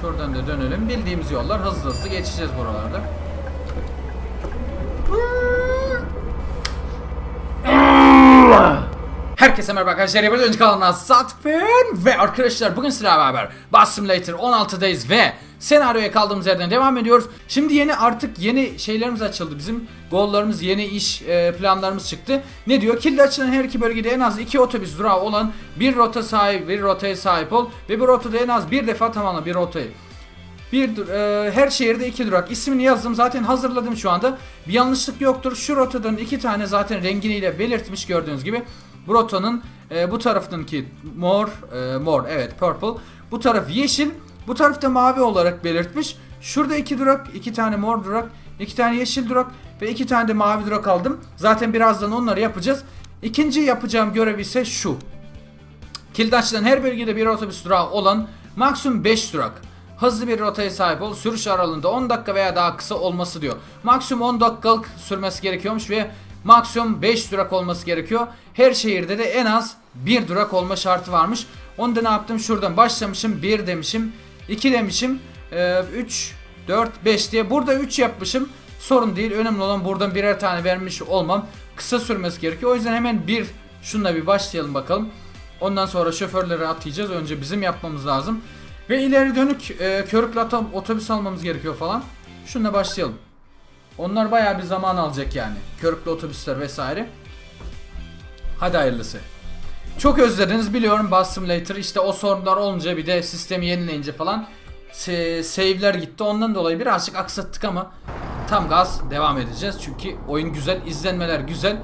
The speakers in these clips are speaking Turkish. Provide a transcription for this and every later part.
Şuradan da dönelim. Bildiğimiz yollar hızlı hızlı geçeceğiz buralarda. Herkese merhaba arkadaşlar. Yapıyoruz önce kanalına Satfen ve arkadaşlar bugün sizlerle beraber Bus Simulator 16'dayız ve senaryoya kaldığımız yerden devam ediyoruz. Şimdi yeni artık yeni şeylerimiz açıldı. Bizim goallarımız, yeni iş e, planlarımız çıktı. Ne diyor? Kilidi açılan her iki bölgede en az iki otobüs durağı olan bir rota sahip, bir rotaya sahip ol ve bu rotada en az bir defa tamamla bir rotayı. Bir e, her şehirde iki durak. İsmini yazdım zaten hazırladım şu anda. Bir yanlışlık yoktur. Şu rotadan iki tane zaten renginiyle belirtmiş gördüğünüz gibi. Bu rotanın e, bu tarafındaki mor, e, mor evet purple. Bu taraf yeşil, bu tarafta mavi olarak belirtmiş. Şurada iki durak, iki tane mor durak, iki tane yeşil durak ve iki tane de mavi durak aldım. Zaten birazdan onları yapacağız. İkinci yapacağım görev ise şu. Kilidi açılan her bölgede bir otobüs durağı olan maksimum 5 durak. Hızlı bir rotaya sahip ol. Sürüş aralığında 10 dakika veya daha kısa olması diyor. Maksimum 10 dakikalık sürmesi gerekiyormuş ve maksimum 5 durak olması gerekiyor. Her şehirde de en az 1 durak olma şartı varmış. Onda ne yaptım? Şuradan başlamışım. 1 demişim. 2 demişim. 3, 4, 5 diye. Burada 3 yapmışım. Sorun değil. Önemli olan buradan birer tane vermiş olmam. Kısa sürmesi gerekiyor. O yüzden hemen bir şunla bir başlayalım bakalım. Ondan sonra şoförleri atayacağız. Önce bizim yapmamız lazım. Ve ileri dönük e, körüklü otobüs almamız gerekiyor falan. Şununla başlayalım. Onlar bayağı bir zaman alacak yani. Körüklü otobüsler vesaire. Hadi hayırlısı. Çok özlediniz biliyorum Bus Simulator. İşte o sorunlar olunca bir de sistemi yenileyince falan save'ler gitti. Ondan dolayı birazcık aksattık ama tam gaz devam edeceğiz. Çünkü oyun güzel, izlenmeler güzel.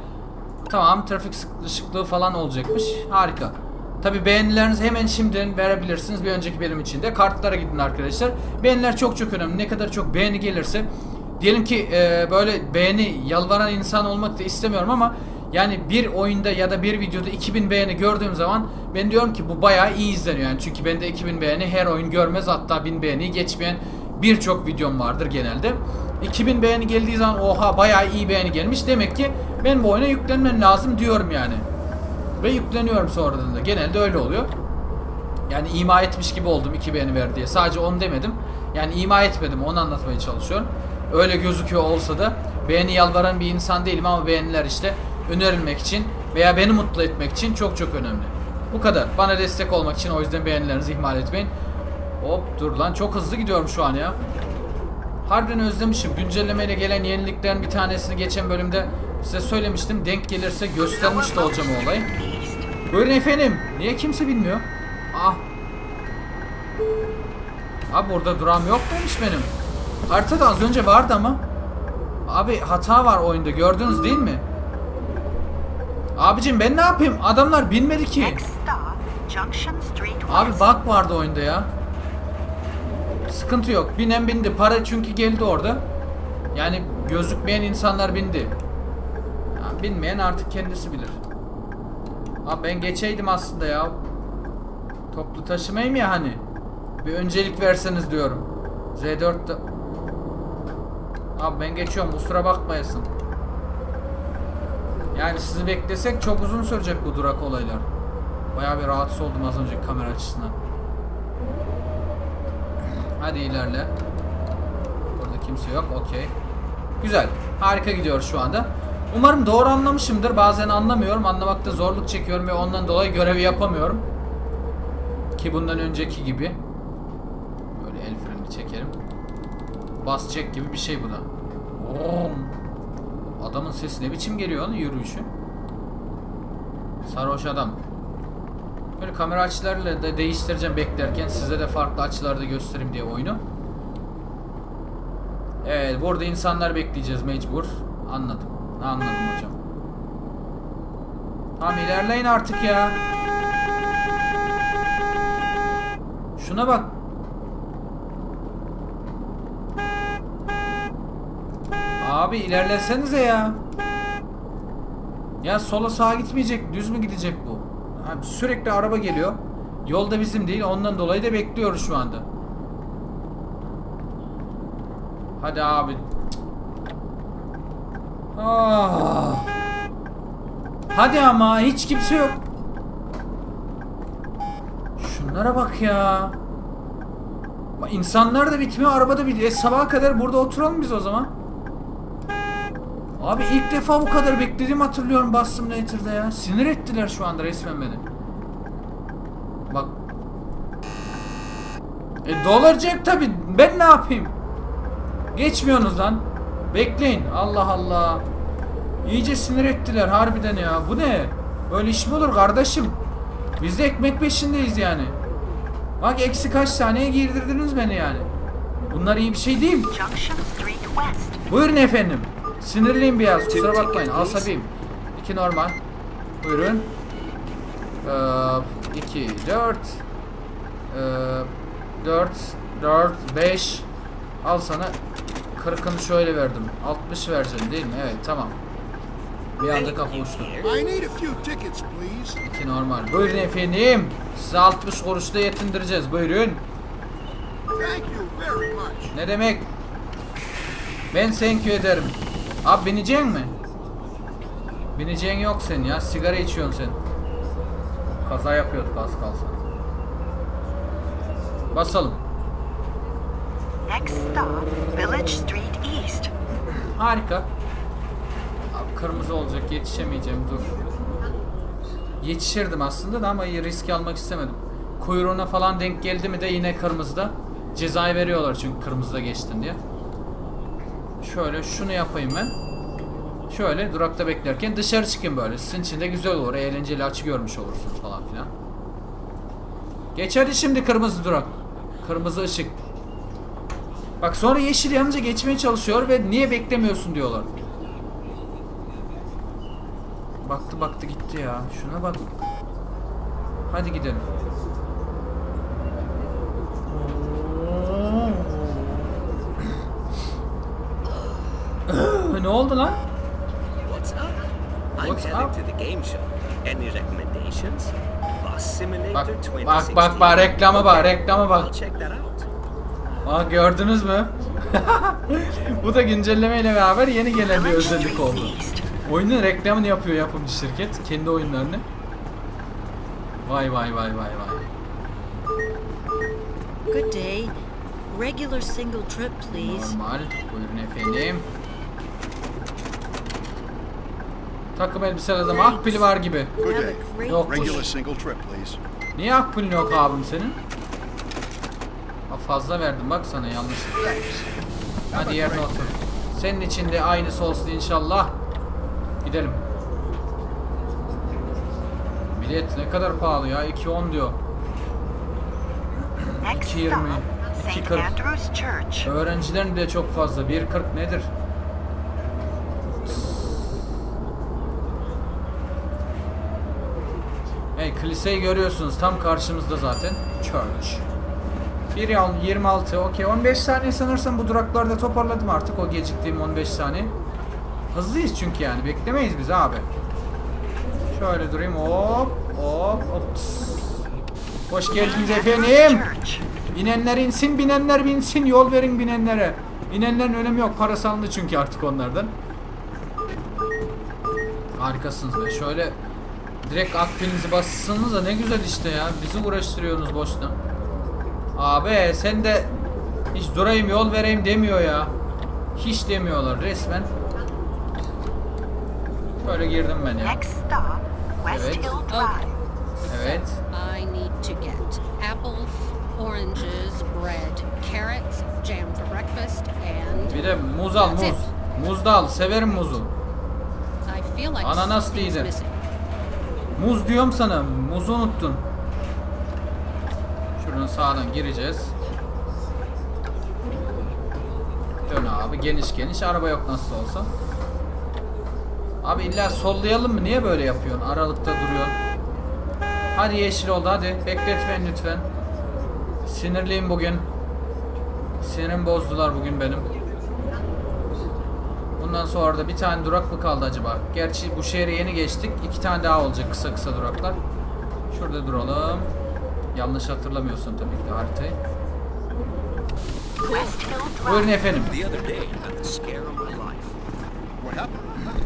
Tamam trafik sıkışıklığı falan olacakmış. Harika. Tabi beğenilerinizi hemen şimdiden verebilirsiniz bir önceki bölüm içinde. Kartlara gidin arkadaşlar. Beğeniler çok çok önemli. Ne kadar çok beğeni gelirse diyelim ki e, böyle beğeni yalvaran insan olmak da istemiyorum ama yani bir oyunda ya da bir videoda 2000 beğeni gördüğüm zaman ben diyorum ki bu bayağı iyi izleniyor yani çünkü bende 2000 beğeni her oyun görmez hatta 1000 beğeniyi geçmeyen birçok videom vardır genelde. 2000 beğeni geldiği zaman oha bayağı iyi beğeni gelmiş demek ki ben bu oyuna yüklenmem lazım diyorum yani. Ve yükleniyorum sonradan da genelde öyle oluyor. Yani ima etmiş gibi oldum 2 beğeni ver diye. Sadece onu demedim. Yani ima etmedim onu anlatmaya çalışıyorum. Öyle gözüküyor olsa da beğeni yalvaran bir insan değilim ama beğeniler işte önerilmek için veya beni mutlu etmek için çok çok önemli. Bu kadar. Bana destek olmak için o yüzden beğenilerinizi ihmal etmeyin. Hop dur lan çok hızlı gidiyorum şu an ya. Harbiden özlemişim. Güncellemeyle gelen yeniliklerin bir tanesini geçen bölümde size söylemiştim. Denk gelirse göstermiş de olacağım o olayı. Buyurun efendim. Niye kimse bilmiyor? Ah. Abi orada durağım yok muymuş benim? Haritada az önce vardı ama. Abi hata var oyunda gördünüz değil mi? Abicim ben ne yapayım? Adamlar bilmedi ki. Abi bug vardı oyunda ya. Sıkıntı yok. Binen bindi. Para çünkü geldi orada. Yani gözükmeyen insanlar bindi. Ya binmeyen artık kendisi bilir. Abi ben geçeydim aslında ya. Toplu taşımayım ya hani. Bir öncelik verseniz diyorum. Z4'te... Abi ben geçiyorum kusura bakmayasın. Yani sizi beklesek çok uzun sürecek bu durak olaylar. Bayağı bir rahatsız oldum az önce kamera açısından. Hadi ilerle. Burada kimse yok. Okey. Güzel. Harika gidiyor şu anda. Umarım doğru anlamışımdır. Bazen anlamıyorum. Anlamakta zorluk çekiyorum ve ondan dolayı görevi yapamıyorum. Ki bundan önceki gibi. Böyle el freni çekelim. Bas çek gibi bir şey bu da. Adamın sesi ne biçim geliyor lan yürüyüşü. Sarhoş adam. Böyle kamera açılarıyla da değiştireceğim beklerken size de farklı açılarda göstereyim diye oyunu. Evet burada insanlar bekleyeceğiz mecbur. Anladım. Anladım hocam. Tamam ilerleyin artık ya. Şuna bak. Abi ilerlesenize ya. Ya sola sağa gitmeyecek, düz mü gidecek bu? Abi sürekli araba geliyor. Yolda bizim değil, ondan dolayı da bekliyoruz şu anda. Hadi abi. Ah. Hadi ama hiç kimse yok. Şunlara bak ya. İnsanlar da bitmiyor, araba da bitmiyor. E, sabaha kadar burada oturalım biz o zaman. Abi ilk defa bu kadar beklediğimi hatırlıyorum Bus Simulator'da ya. Sinir ettiler şu anda resmen beni. Bak. E dolaracak tabi. Ben ne yapayım? Geçmiyorsunuz lan. Bekleyin. Allah Allah. İyice sinir ettiler harbiden ya. Bu ne? Böyle iş mi olur kardeşim? Biz de ekmek peşindeyiz yani. Bak eksi kaç saniye girdirdiniz beni yani. Bunlar iyi bir şey değil. West. Buyurun efendim. Sinirliyim biraz kusura bakmayın asabiyim. İki normal. Buyurun. Ee, iki, dört. Ee, dört, dört, beş. Al sana. Kırkını şöyle verdim. 60 vereceksin değil mi? Evet tamam. Bir anda kafa uçtu. I need a few tickets, please. İki normal. Buyurun efendim. Size 60 kuruşta yetindireceğiz. Buyurun. Thank you very much. Ne demek? Ben thank you ederim. Abi bineceksin mi? Bineceğin yok sen ya. Sigara içiyorsun sen. Kaza yapıyorduk az kalsın. Basalım. Next stop, Village Street East. Harika. Abi kırmızı olacak. Yetişemeyeceğim. Dur. Yetişirdim aslında da ama risk almak istemedim. Kuyruğuna falan denk geldi mi de yine kırmızıda. Cezayı veriyorlar çünkü kırmızıda geçtin diye. Şöyle şunu yapayım ben. Şöyle durakta beklerken dışarı çıkayım böyle. Sizin için de güzel olur. Eğlenceli açı görmüş olursunuz falan filan. Geç hadi şimdi kırmızı durak. Kırmızı ışık. Bak sonra yeşil yanınca geçmeye çalışıyor ve niye beklemiyorsun diyorlar. Baktı baktı gitti ya. Şuna bak. Hadi gidelim. Ne oldu lan? What's up? I'm What's heading up? to the game show. Any recommendations? Bus Simulator Bak 2016. bak bak bak reklama bak reklama I'll bak. check that out. Aa gördünüz mü? Bu da güncellemeyle beraber yeni gelen bir özellik oldu. Oyunun reklamını yapıyor yapımcı şirket. Kendi oyunlarını. Vay vay vay vay vay. Good day. Regular single trip, please. Normal. Buyurun efendim. Takım elbiseli adam akpili var gibi. Good Have day. a great Yok. Regular day. single trip, please. Niye akpilin yok abim senin? Ha, fazla verdim bak sana yanlış. Hadi yerine otur. Senin için de aynısı olsun inşallah. Gidelim. Bilet ne kadar pahalı ya? 2.10 diyor. Next 2.20, stop, St. 2.40. Andrew's Church. Öğrencilerin de çok fazla. 1.40 nedir? Kiliseyi görüyorsunuz. Tam karşımızda zaten. Church. 1 yal 26. Okey. 15 saniye sanırsam bu duraklarda toparladım artık o geciktiğim 15 saniye. Hızlıyız çünkü yani. Beklemeyiz biz abi. Şöyle durayım. Hop. Hop. Hop. Hoş geldiniz efendim. İnenler insin, binenler binsin. Yol verin binenlere. İnenlerin önemi yok. Parası alındı çünkü artık onlardan. Harikasınız be. Şöyle direkt akbilinizi bassanız da ne güzel işte ya. Bizi uğraştırıyorsunuz boşuna. Abi sen de hiç durayım yol vereyim demiyor ya. Hiç demiyorlar resmen. Böyle girdim ben ya. Evet. Drive. Evet. I need to get apples, oranges, bread, carrots, jam for breakfast, and Bir de muz al muz. Muz da al. Severim muzu. Ananas değildir. Muz diyorum sana. Muzu unuttun. Şuradan sağdan gireceğiz. Dön abi geniş geniş. Araba yok nasıl olsa. Abi illa sollayalım mı? Niye böyle yapıyorsun? Aralıkta duruyorsun. Hadi yeşil oldu hadi. Bekletmeyin lütfen. Sinirliyim bugün. Sinirim bozdular bugün benim. Bundan sonra da bir tane durak mı kaldı acaba? Gerçi bu şehre yeni geçtik. İki tane daha olacak kısa kısa duraklar. Şurada duralım. Yanlış hatırlamıyorsun tabii ki de haritayı. Buyurun efendim.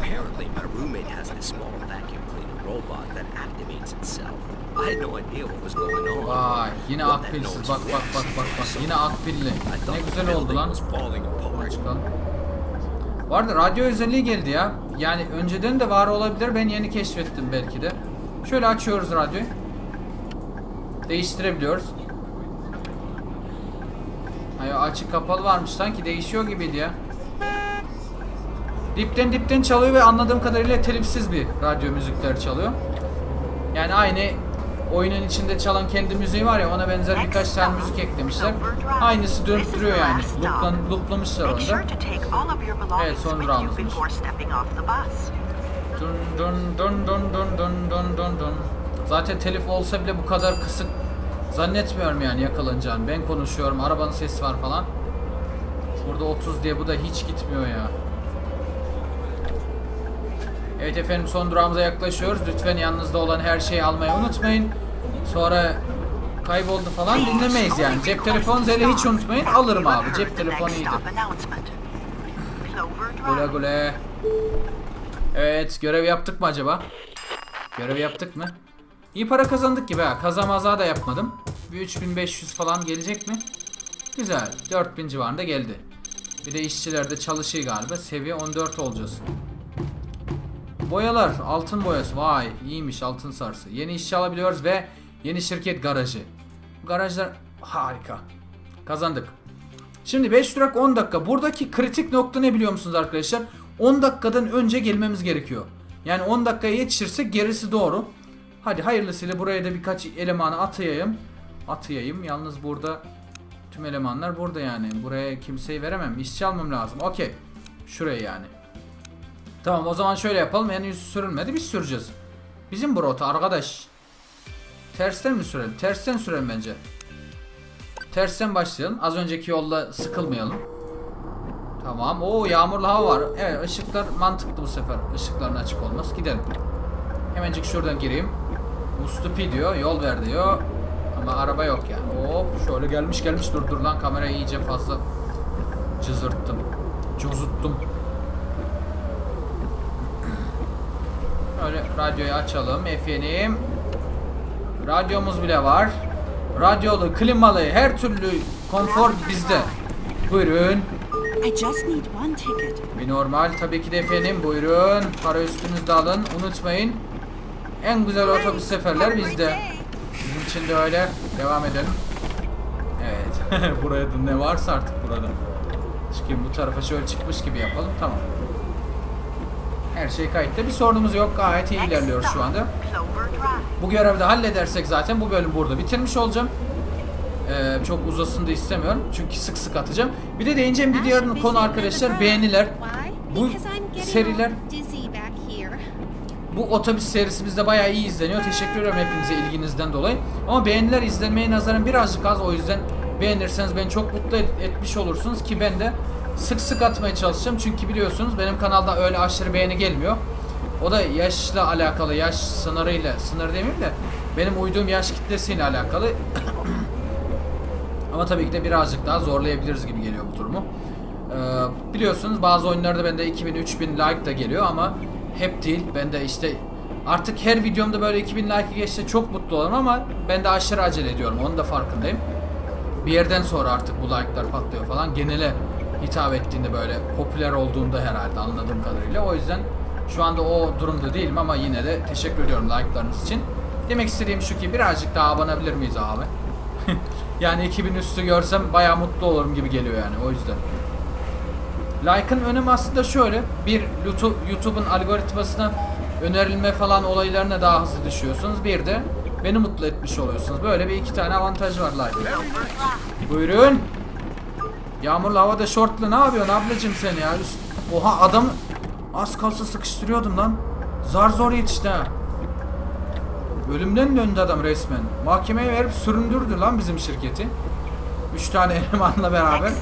Apparently, my roommate has this small vacuum cleaner robot that activates itself. I had no idea what was going on. Vay yine akpilsiz bak bak bak bak bak yine akpilli. Ne güzel oldu lan. Çıkalım. Bu arada radyo özelliği geldi ya. Yani önceden de var olabilir. Ben yeni keşfettim belki de. Şöyle açıyoruz radyoyu. Değiştirebiliyoruz. Hayır açık kapalı varmış sanki değişiyor gibiydi ya. Dipten dipten çalıyor ve anladığım kadarıyla telifsiz bir radyo müzikler çalıyor. Yani aynı oyunun içinde çalan kendi müziği var ya ona benzer birkaç tane müzik eklemişler. Aynısı dönüp yani. Looplan, looplamışlar onu da. belongings son durağımızmış. Dun dun dun dun dun dun dun dun dun. Zaten telif olsa bile bu kadar kısık zannetmiyorum yani yakalanacağını. Ben konuşuyorum, arabanın sesi var falan. Burada 30 diye bu da hiç gitmiyor ya. Evet efendim son durağımıza yaklaşıyoruz. Lütfen yanınızda olan her şeyi almayı unutmayın. Sonra kayboldu falan dinlemeyiz yani. Cep telefonunuzu hele hiç unutmayın. Alırım abi. Cep telefonu iyidir. Güle güle. Evet görev yaptık mı acaba? Görev yaptık mı? İyi para kazandık gibi ha. Kazamaza da yapmadım. Bir 3500 falan gelecek mi? Güzel. 4000 civarında geldi. Bir de işçilerde çalışıyor galiba. Seviye 14 olacağız. Boyalar. Altın boyası. Vay iyiymiş altın sarsı. Yeni işçi alabiliyoruz ve yeni şirket garajı. Garajlar harika. Kazandık. Şimdi 5 durak 10 dakika. Buradaki kritik nokta ne biliyor musunuz arkadaşlar? 10 dakikadan önce gelmemiz gerekiyor. Yani 10 dakikaya yetişirsek gerisi doğru. Hadi hayırlısıyla buraya da birkaç elemanı atayayım. Atayayım. Yalnız burada tüm elemanlar burada yani. Buraya kimseyi veremem. İşçi almam lazım. Okey. Şuraya yani. Tamam o zaman şöyle yapalım. Henüz sürülmedi. Biz süreceğiz. Bizim bu rota arkadaş. Tersten mi sürelim? Tersten sürelim bence. Tersten başlayalım. Az önceki yolla sıkılmayalım. Tamam. Oo yağmurlu hava var. Evet ışıklar mantıklı bu sefer. Işıkların açık olması. Gidelim. Hemencik şuradan gireyim. Mustupi diyor. Yol ver diyor. Ama araba yok yani. Hop şöyle gelmiş gelmiş dur dur lan kamerayı iyice fazla cızırttım. Cozuttum. Öyle radyoyu açalım efendim. Radyomuz bile var. Radyolu, klimalı, her türlü konfor bizde. Buyurun. I just need one ticket. Bir normal tabii ki de efendim buyurun. Para üstünüzde alın. Unutmayın. En güzel otobüs seferler bizde. Sizin için de öyle. Devam edelim. Evet. Buraya da ne varsa artık burada. Çıkayım bu tarafa şöyle çıkmış gibi yapalım. Tamam. Her şey kayıtta. Bir sorunumuz yok. Gayet iyi ilerliyoruz şu anda. Bu görevi de halledersek zaten bu bölüm burada bitirmiş olacağım. Ee, çok uzasın da istemiyorum. Çünkü sık sık atacağım. Bir de değineceğim bir diğer konu arkadaşlar beğeniler. Bu seriler bu otobüs serisi bizde bayağı iyi izleniyor. Teşekkür ederim hepinize ilginizden dolayı. Ama beğeniler izlenmeye nazaran birazcık az. O yüzden beğenirseniz beni çok mutlu et- etmiş olursunuz ki ben de sık sık atmaya çalışacağım. Çünkü biliyorsunuz benim kanalda öyle aşırı beğeni gelmiyor. O da yaşla alakalı, yaş sınırıyla, sınır demeyeyim de benim uyduğum yaş kitlesiyle alakalı. Ama tabii ki de birazcık daha zorlayabiliriz gibi geliyor bu durumu. Ee, biliyorsunuz bazı oyunlarda bende 2000-3000 like da geliyor ama hep değil. Ben de işte artık her videomda böyle 2000 like geçse çok mutlu olurum ama ben de aşırı acele ediyorum. Onun da farkındayım. Bir yerden sonra artık bu like'lar patlıyor falan. Genele hitap ettiğinde böyle popüler olduğunda herhalde anladığım kadarıyla. O yüzden şu anda o durumda değilim ama yine de teşekkür ediyorum like'larınız için. Demek istediğim şu ki birazcık daha abanabilir miyiz abi? yani 2000 üstü görsem bayağı mutlu olurum gibi geliyor yani o yüzden. Like'ın önemi aslında şöyle. Bir YouTube YouTube'un algoritmasına önerilme falan olaylarına daha hızlı düşüyorsunuz. Bir de beni mutlu etmiş oluyorsunuz. Böyle bir iki tane avantaj var like. Buyurun. Yağmurlu havada şortlu ne yapıyorsun ablacım sen ya? Üst... Oha adam az kalsa sıkıştırıyordum lan. Zar zor yetişti ha. Ölümden döndü adam resmen. Mahkemeye verip süründürdü lan bizim şirketi. Üç tane elemanla beraber.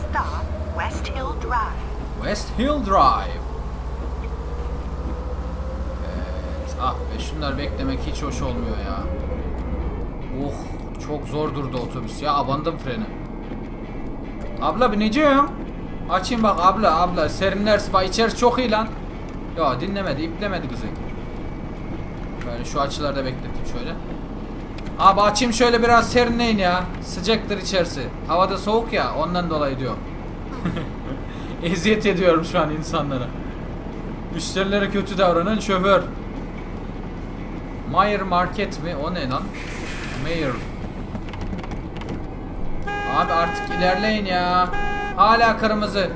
West Hill Drive. West Hill Drive. Evet. Ah be şunlar beklemek hiç hoş olmuyor ya. Uh çok zor durdu otobüs ya. Abandım freni. Abla bineceğim. Açayım bak abla abla. Serinlersin bak içerisi çok iyi lan. Ya dinlemedi iplemedi bizi. Böyle şu açılarda beklettim şöyle. Abi açayım şöyle biraz serinleyin ya. Sıcaktır içerisi. Havada soğuk ya ondan dolayı diyor. Eziyet ediyorum şu an insanlara. Müşterilere kötü davranan şoför. Mayer Market mi? O ne lan? Mayer. Abi artık ilerleyin ya. Hala kırmızı.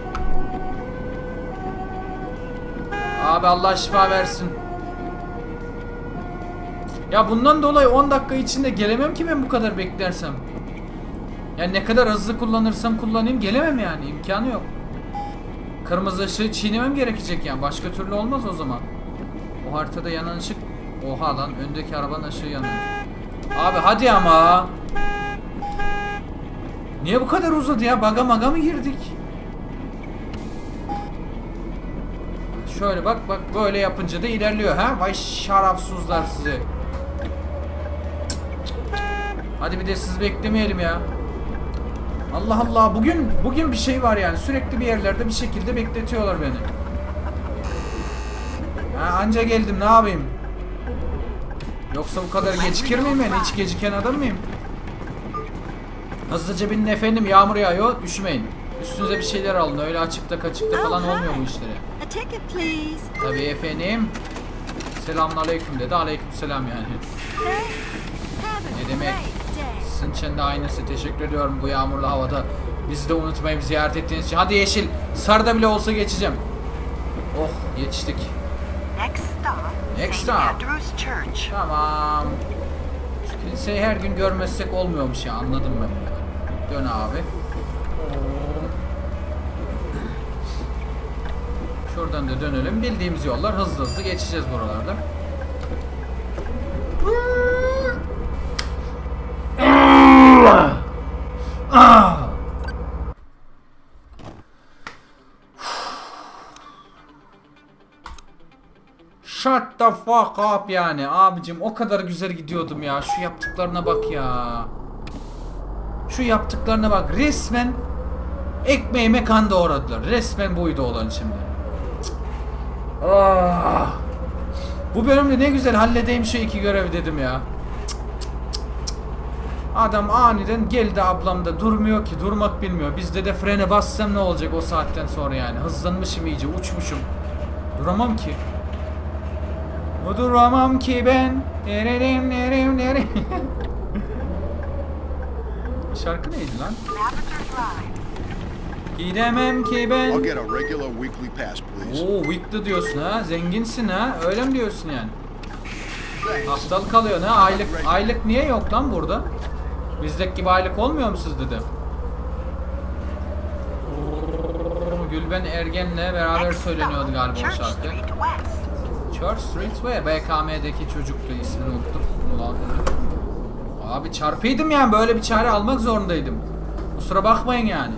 Abi Allah şifa versin. Ya bundan dolayı 10 dakika içinde gelemem ki ben bu kadar beklersem. Yani ne kadar hızlı kullanırsam kullanayım gelemem yani imkanı yok. Kırmızı ışığı çiğnemem gerekecek yani başka türlü olmaz o zaman. O haritada yanan ışık Oha lan öndeki arabanın ışığı yanıyor. Abi hadi ama. Niye bu kadar uzadı ya? Baga maga mı girdik? Şöyle bak bak böyle yapınca da ilerliyor ha. Vay şarafsızlar sizi. Hadi bir de siz beklemeyelim ya. Allah Allah bugün bugün bir şey var yani sürekli bir yerlerde bir şekilde bekletiyorlar beni. Ha, anca geldim ne yapayım? Yoksa bu kadar gecikir miyim ben? Hiç geciken adam mıyım? Hızlıca binin efendim yağmur yağıyor üşümeyin. Üstünüze bir şeyler alın öyle açıkta kaçıkta falan olmuyor bu işleri. Please. Tabii efendim. Selamun aleyküm dedi. Aleyküm selam yani. Ne demek? Sizin için de aynısı. Teşekkür ediyorum bu yağmurlu havada. Bizi de unutmayıp ziyaret ettiğiniz için. Hadi yeşil. Sarıda bile olsa geçeceğim. Oh yetiştik. Next stop, Next St. stop. Tamam. Şu kiliseyi her gün görmezsek olmuyormuş ya anladım ben. Dön abi. Şuradan da dönelim. Bildiğimiz yollar hızlı hızlı geçeceğiz buralarda. Shut the fuck up yani abicim o kadar güzel gidiyordum ya şu yaptıklarına bak ya Şu yaptıklarına bak resmen ekmeğime kan doğradılar resmen buydu olan şimdi. Ah. Bu bölümde ne güzel halledeyim şu iki görev dedim ya. Adam aniden geldi ablam da durmuyor ki durmak bilmiyor bizde de frene bassam ne olacak o saatten sonra yani hızlanmışım iyice uçmuşum Duramam ki Duramam ki ben. Nererim nerim nerim. Şarkı neydi lan? Gidemem ki I'll ben. get a regular weekly pass, please. Oo weekly diyorsun ha. Zenginsin ha. Öyle mi diyorsun yani? Haftalık alıyorsun ha. Aylık aylık niye yok lan burada? Bizdeki gibi aylık olmuyor mu sizde de? Gülben Ergen'le beraber söyleniyordu galiba o şarkı. West. Church Street ve BKM'deki çocuktu ismini unuttum. Ulan. Abi çarpıydım yani böyle bir çare almak zorundaydım. Kusura bakmayın yani.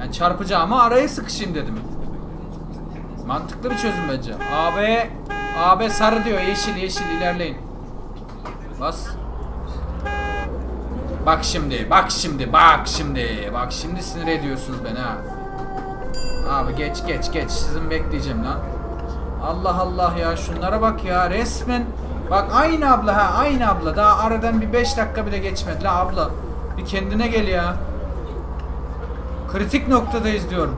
Yani çarpacağımı araya sıkışayım dedim. Mantıklı bir çözüm bence. AB AB sarı diyor yeşil yeşil ilerleyin. Bas. Bak şimdi, bak şimdi, bak şimdi, bak şimdi sinir ediyorsunuz beni ha. Abi geç geç geç sizin bekleyeceğim lan. Allah Allah ya şunlara bak ya resmen Bak aynı abla ha aynı abla. Daha aradan bir 5 dakika bile geçmedi. La abla Bir kendine gel ya. Kritik noktadayız diyorum.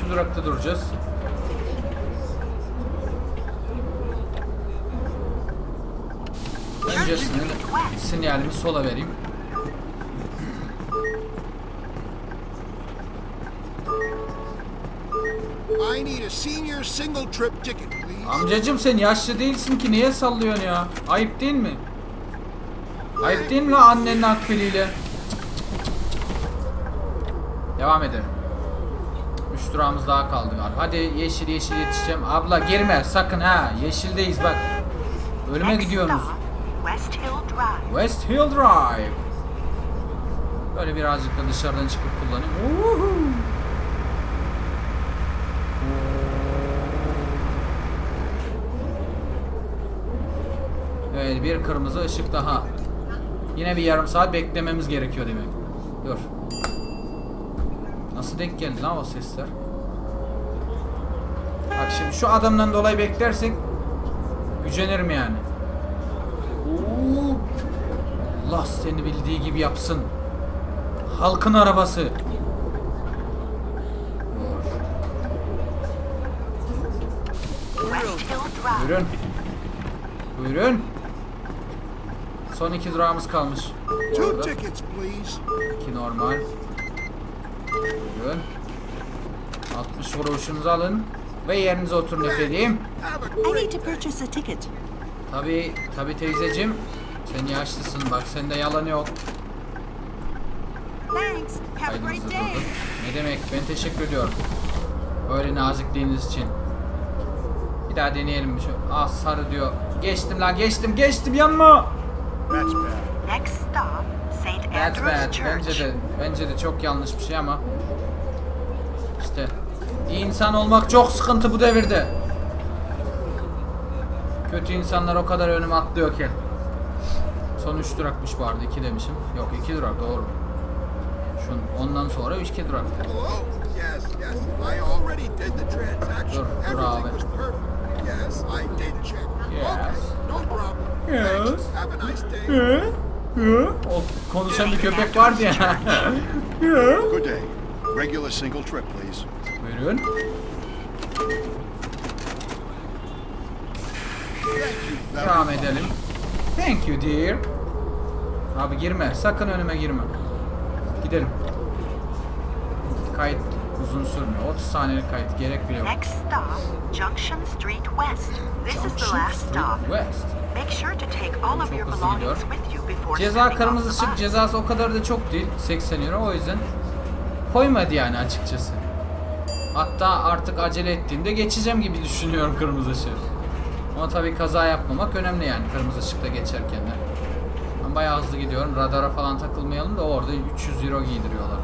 Şu durakta duracağız. Öncesinde sinyalimi sola vereyim. I need a senior single trip ticket. Amcacım sen yaşlı değilsin ki niye sallıyorsun ya? Ayıp değil mi? Ayıp değil mi lan annenin akbiliyle? Devam edelim. Üç durağımız daha kaldı galiba. Hadi yeşil yeşil yetişeceğim. Abla girme sakın ha. Yeşildeyiz bak. Ölüme West Hill Drive. West Hill Drive. Böyle birazcık da dışarıdan çıkıp kullanayım. Uhu. Bir kırmızı ışık daha. Yine bir yarım saat beklememiz gerekiyor demek. Dur. Nasıl denk geldi lan o sesler? Bak şimdi şu adamdan dolayı beklersek Gücenirim yani. Oo. Allah seni bildiği gibi yapsın. Halkın arabası. Drive. Buyurun. Buyurun. Son iki durağımız kalmış. Two tickets, please. İki normal. Buyurun. 60 kuruşunuzu alın. Ve yerinize oturun efendim. I need to purchase a ticket. Tabi tabi teyzecim. Sen yaşlısın bak sende yalan yok. Thanks. Have a great day. Ne demek ben teşekkür ediyorum. Böyle nazikliğiniz için. Bir daha deneyelim şu. Ah sarı diyor. Geçtim lan geçtim geçtim yanma. That's bad. Next stop, St. That's Andrew's bad. Church. Bence de bence de çok yanlış bir şey ama işte iyi insan olmak çok sıkıntı bu devirde. Kötü insanlar o kadar önüme atlıyor ki. Son 3 durakmış bu arada 2 demişim. Yok 2 durak doğru. Şun ondan sonra 3 2 durak. Hello? Yes, yes. I already did the transaction. Dur, dur Everything abi. was perfect. Yes, I did check. Yes. Okay, no problem. Yes. Thanks. Have a nice day. O konuşan bir köpek vardı ya. Good day. Regular single trip, please. Buyurun. Thank you very Devam edelim. Thank you dear. Abi girme. Sakın önüme girme. Gidelim. Kayıt uzun sürmüyor. 30 saniyelik kayıt. Gerek bile yok. Next stop, Junction Street West. This is the last stop. West. Make sure to take all of Çok your hızlı belongings gidiyor. with you before Ceza kırmızı ışık cezası o kadar da çok değil. 80 euro o yüzden koymadı yani açıkçası. Hatta artık acele ettiğimde geçeceğim gibi düşünüyorum kırmızı ışığı. Ama tabii kaza yapmamak önemli yani kırmızı ışıkta geçerken de. Ben bayağı hızlı gidiyorum. Radara falan takılmayalım da orada 300 euro giydiriyorlar.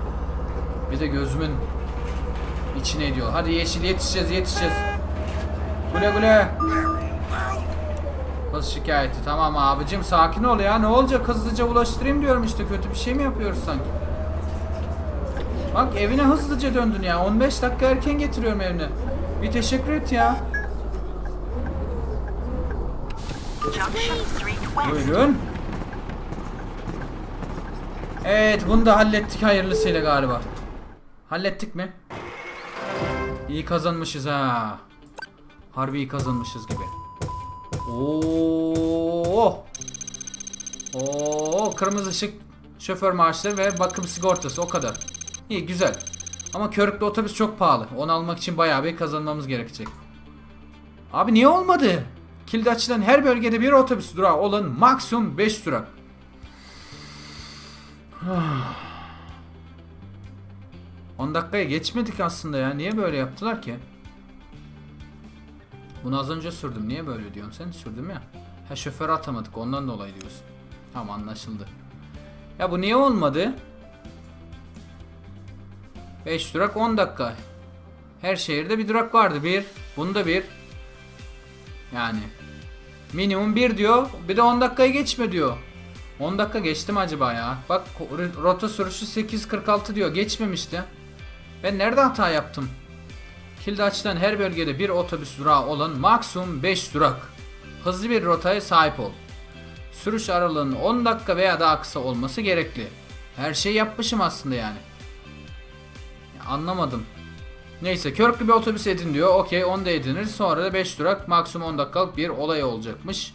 Bir de gözümün içine ediyor. Hadi yeşil yetişeceğiz yetişeceğiz. Güle güle. Hız şikayeti tamam abicim sakin ol ya ne olacak hızlıca ulaştırayım diyorum işte kötü bir şey mi yapıyoruz sanki. Bak evine hızlıca döndün ya 15 dakika erken getiriyorum evine. Bir teşekkür et ya. Buyurun. Evet bunu da hallettik hayırlısıyla galiba. Hallettik mi? İyi kazanmışız ha. Harbi iyi kazanmışız gibi. Oo. Oo, kırmızı ışık şoför maaşları ve bakım sigortası o kadar. İyi güzel. Ama körüklü otobüs çok pahalı. Onu almak için bayağı bir kazanmamız gerekecek. Abi niye olmadı? Kilidi açılan her bölgede bir otobüs durağı olan maksimum 5 durak. 10 dakikaya geçmedik aslında ya. Niye böyle yaptılar ki? Bunu az önce sürdüm. Niye böyle diyorsun sen? Sürdüm ya. Ha şoförü atamadık. Ondan dolayı diyorsun. Tamam anlaşıldı. Ya bu niye olmadı? 5 durak 10 dakika. Her şehirde bir durak vardı. Bir. Bunda bir. Yani. Minimum 1 diyor. Bir de 10 dakikayı geçme diyor. 10 dakika geçti mi acaba ya? Bak rota sürüşü 8.46 diyor. Geçmemişti. Ben nerede hata yaptım? Kilidi açılan her bölgede bir otobüs durağı olan maksimum 5 durak. Hızlı bir rotaya sahip ol. Sürüş aralığının 10 dakika veya daha kısa olması gerekli. Her şeyi yapmışım aslında yani. Ya anlamadım. Neyse körklü bir otobüs edin diyor. Okey onu da edinir. Sonra da 5 durak maksimum 10 dakikalık bir olay olacakmış.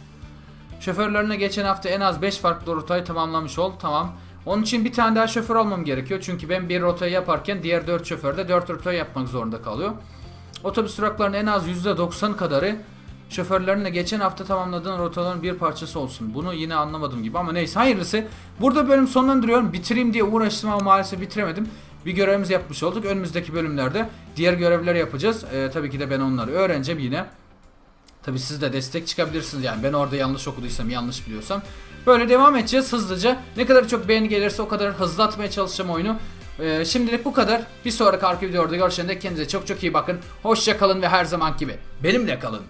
Şoförlerine geçen hafta en az 5 farklı rotayı tamamlamış ol. Tamam. Onun için bir tane daha şoför almam gerekiyor. Çünkü ben bir rotayı yaparken diğer 4 şoför de 4 rotayı yapmak zorunda kalıyor. Otobüs duraklarının en az %90 kadarı şoförlerinle geçen hafta tamamladığın rotaların bir parçası olsun. Bunu yine anlamadım gibi ama neyse hayırlısı. Burada bölüm sonlandırıyorum. Bitireyim diye uğraştım ama maalesef bitiremedim. Bir görevimizi yapmış olduk. Önümüzdeki bölümlerde diğer görevleri yapacağız. Ee, tabii ki de ben onları öğreneceğim yine. Tabi siz de destek çıkabilirsiniz yani ben orada yanlış okuduysam yanlış biliyorsam. Böyle devam edeceğiz hızlıca. Ne kadar çok beğeni gelirse o kadar hızlı atmaya çalışacağım oyunu. Ee, şimdilik bu kadar. Bir sonraki arka videoda görüşene dek kendinize çok çok iyi bakın. Hoşça kalın ve her zaman gibi benimle kalın.